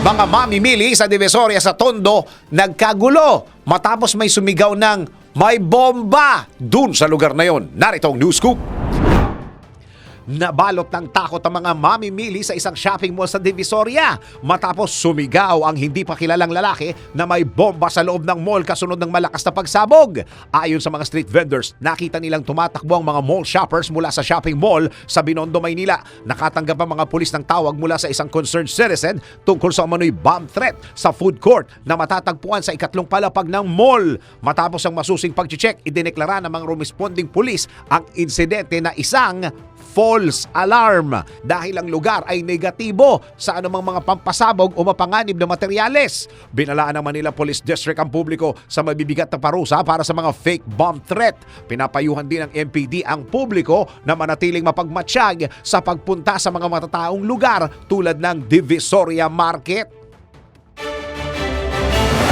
Mga mamimili sa Divisoria sa Tondo nagkagulo matapos may sumigaw ng may bomba dun sa lugar na yon. Narito ang news scoop. Nabalot ng takot ang mga mamimili sa isang shopping mall sa Divisoria matapos sumigaw ang hindi pa kilalang lalaki na may bomba sa loob ng mall kasunod ng malakas na pagsabog. Ayon sa mga street vendors, nakita nilang tumatakbo ang mga mall shoppers mula sa shopping mall sa Binondo, Maynila. Nakatanggap ang mga pulis ng tawag mula sa isang concerned citizen tungkol sa umano'y bomb threat sa food court na matatagpuan sa ikatlong palapag ng mall. Matapos ang masusing pag-check, idineklara ng mga responding pulis ang insidente na isang false alarm dahil ang lugar ay negatibo sa anumang mga pampasabog o mapanganib na materyales. Binalaan ng Manila Police District ang publiko sa mabibigat na parusa para sa mga fake bomb threat. Pinapayuhan din ng MPD ang publiko na manatiling mapagmatsyag sa pagpunta sa mga matataong lugar tulad ng Divisoria Market.